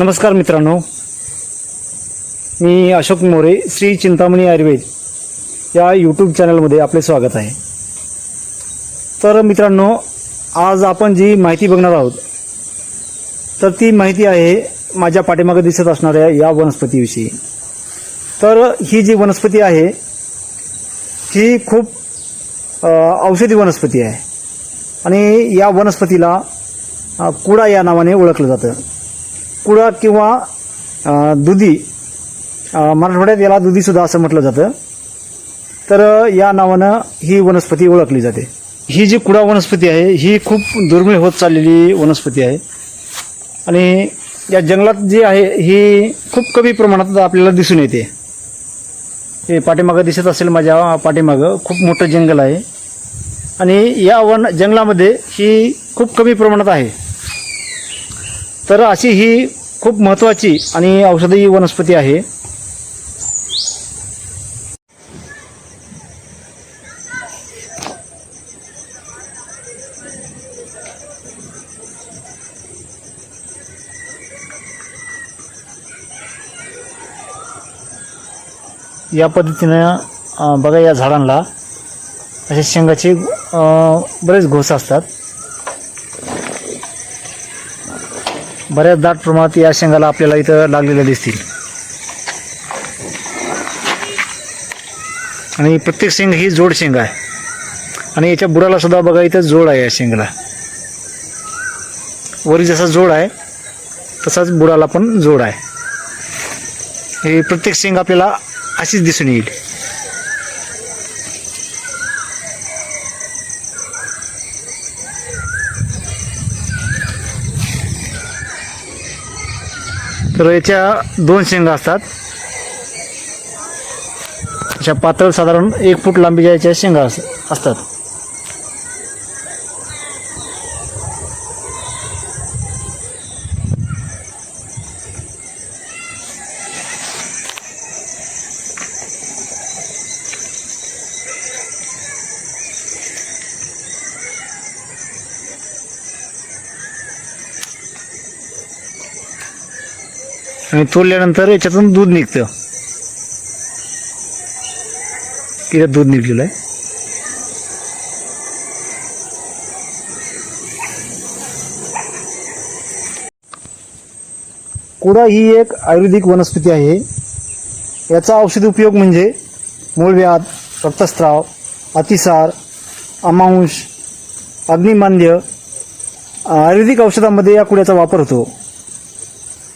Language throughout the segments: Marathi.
नमस्कार मित्रांनो. मी अशोक मोरे श्री चिंतामणी आयुर्वेद या यूट्यूब चॅनलमध्ये आपले स्वागत आहे. तर मित्रांनो आज आपण जी माहिती बघणार आहोत तर ती माहिती आहे माझ्या पाठीमागे दिसत असणाऱ्या या वनस्पतीविषयी. तर ही जी वनस्पती आहे ही खूप औषधी वनस्पती आहे. आणि या वनस्पतीला कुडा या नावाने ओळखलं जातं. कुडा किंवा दुधी मराठवाड्यात याला दुधीसुद्धा असं म्हटलं जातं. तर या नावानं ही वनस्पती ओळखली जाते. ही जी कुडा वनस्पती आहे ही खूप दुर्मिळ होत चाललेली वनस्पती आहे. आणि या जंगलात जी आहे ही खूप कमी प्रमाणात आपल्याला दिसून येते. हे पाठीमागं दिसत असेल माझ्या पाठीमागं खूप मोठं जंगल आहे. आणि या वन जंगलामध्ये ही खूप कमी प्रमाणात आहे. तर अशी ही खूप महत्त्वाची आणि औषधी वनस्पती आहे. या पद्धतीनं बघा या झाडांना असे शेंगाचे बरेच घोस असतात. बऱ्याच दाट प्रमाणात या शेंगाला आपल्याला इथं लागलेल्या दिसतील. आणि प्रत्येक शेंग ही जोड शेंग आहे. आणि याच्या बुडाला सुद्धा बघा इथं जोड आहे या शेंगाला. वरी जसा जोड आहे तसाच बुडाला पण जोड आहे. हे प्रत्येक शेंग आपल्याला अशीच दिसून येईल. तर याच्या दोन शेंगा असतात. अशा पातळ साधारण एक फूट लांबीच्या याच्या शेंगा अस- असतात. आणि तोडल्यानंतर याच्यातून दूध निघतं. तिथं दूध निघलेलं आहे. कुडा ही एक आयुर्वेदिक वनस्पती आहे. याचा औषधी उपयोग म्हणजे मूळव्याध रक्तस्राव अतिसार अमांश अग्निमांद्य आयुर्वेदिक औषधामध्ये या कुड्याचा वापर होतो.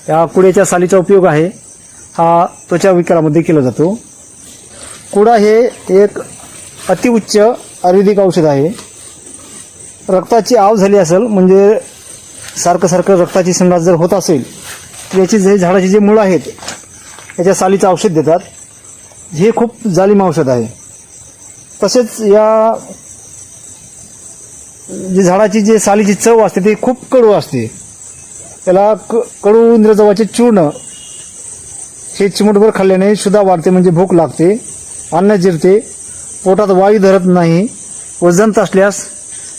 या कुड्याच्या सालीचा उपयोग आहे. हा त्वचा विकारामध्ये केला जातो. कुडा हे एक अतिउच्च आयुर्वेदिक औषध आहे. रक्ताची आव झाली असेल म्हणजे सारखं सारखं रक्ताची संडास जर होत असेल तर याची जे झाडाची जे मुळं आहेत याच्या सालीचं औषध देतात. हे खूप जालिम औषध आहे. तसेच या जे झाडाची जे सालीची चव असते ती खूप कडू असते. त्याला क कडू इंद्रजवाचे चूर्ण. हे चिमटभर खाल्ल्याने सुद्धा वाढते म्हणजे भूक लागते अन्न जिरते पोटात वायू धरत नाही वजन असल्यास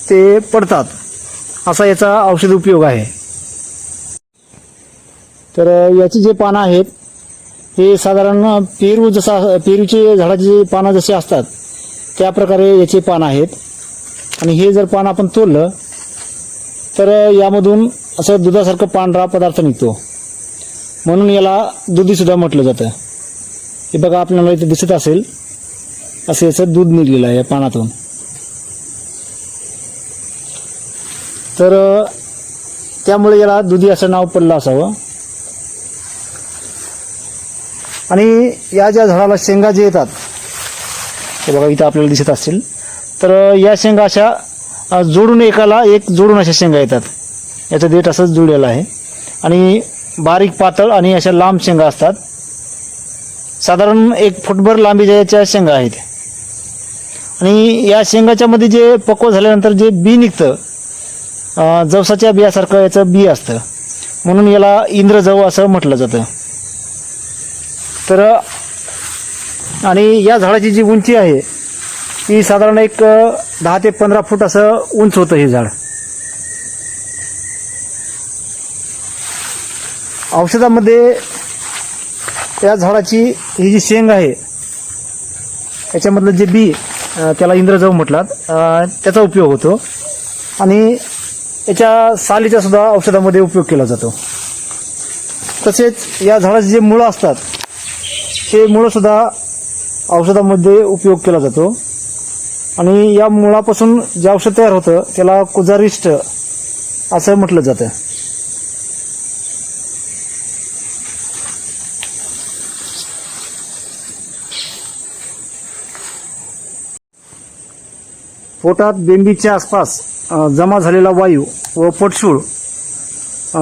ते पडतात. असा याचा औषध उपयोग आहे. तर याची जे पानं आहेत हे साधारण पेरू जसा पेरूचे झाडाचे पानं जसे असतात त्या प्रकारे याचे पानं आहेत. आणि हे जर पान आपण तोडलं तर यामधून असं दुधासारखं पांढरा पदार्थ निघतो. म्हणून याला दुधीसुद्धा म्हटलं जातं. हे बघा आपल्याला इथे दिसत असेल असं याचं दूध निघलेलं आहे या पानातून. तर त्यामुळे याला दुधी असं नाव पडलं असावं. आणि या ज्या झाडाला शेंगा जे येतात हे बघा इथं आपल्याला दिसत असतील. तर या शेंगा अशा जोडून एकाला एक जोडून अशा शेंगा येतात. याचं देठ असंच जुळलेलं आहे. आणि बारीक पातळ आणि अशा लांब शेंगा असतात. साधारण एक फुटभर लांबीच्या याच्या शेंगा आहेत. आणि या शेंगाच्यामध्ये जे पक्व झाल्यानंतर जे बी निघतं जवसाच्या बियासारखं याचं बी असतं. म्हणून याला इंद्रजव असं म्हटलं जातं. तर आणि या झाडाची जी उंची आहे ती साधारण एक दहा ते पंधरा फूट असं उंच होतं हे झाड. औषधामध्ये त्या झाडाची ही जी शेंग आहे याच्यामधलं जे बी त्याला इंद्रजव म्हटलात त्याचा उपयोग होतो. आणि याच्या सालीचा सुद्धा औषधामध्ये उपयोग केला जातो. तसेच या झाडाचे जे मुळं असतात ते मुळंसुद्धा औषधामध्ये उपयोग केला जातो. आणि या मुळापासून जे औषध तयार होतं त्याला कुजारिष्ट असं म्हटलं जातं. पोटात बेंबीच्या आसपास जमा झालेला वायू व पोटशूळ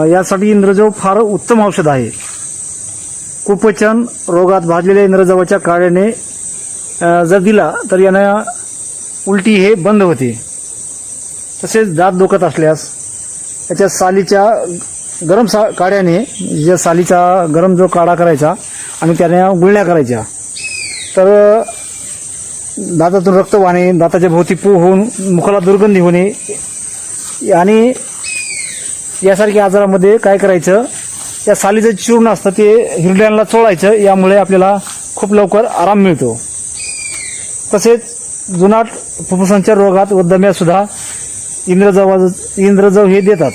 यासाठी इंद्रजव फार उत्तम औषध आहे. कुपचन रोगात भाजलेल्या इंद्रजवाच्या काळ्याने जर दिला तर यानं उलटी हे बंद होते. तसेच दात दुखत असल्यास त्याच्या सालीच्या गरम सा काड्याने ज्या सालीचा गरम जो काढा करायचा आणि त्याने गुळण्या करायच्या तर दातातून रक्त वाहणे दाताच्या भोवती पू होऊन मुखाला दुर्गंधी होणे आणि यासारख्या आजारामध्ये काय करायचं या सालीचं चूर्ण असतं ते हिरड्यांना चोळायचं यामुळे आपल्याला खूप लवकर आराम मिळतो. तसेच जुनाट फुफ्फुसांच्या रोगात व दम्यासुद्धा इंद्रजव हे देतात.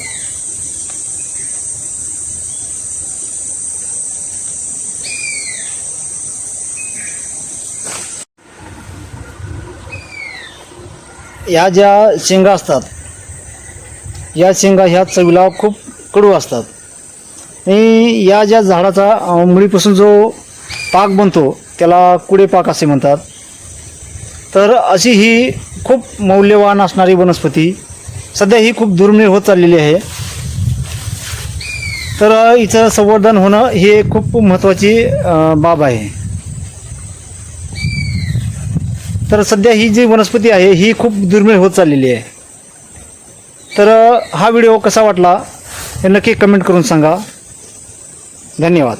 या ज्या शेंगा असतात या शेंगा ह्या चवीला खूप कडू असतात. आणि या ज्या झाडाचा मुळीपासून जो पाक बनतो त्याला कुडे पाक असे म्हणतात. तर अशी ही खूप मौल्यवान असणारी वनस्पती सध्या ही खूप दुर्मिळ होत चाललेली आहे. तर हिचं संवर्धन होणं ही खूप महत्त्वाची बाब आहे. तर सध्या ही जी वनस्पती आहे ही खूप दुर्मिळ होत चाललेली आहे. तर हा व्हिडिओ कसा वाटला हे नक्की कमेंट करून सांगा. धन्यवाद.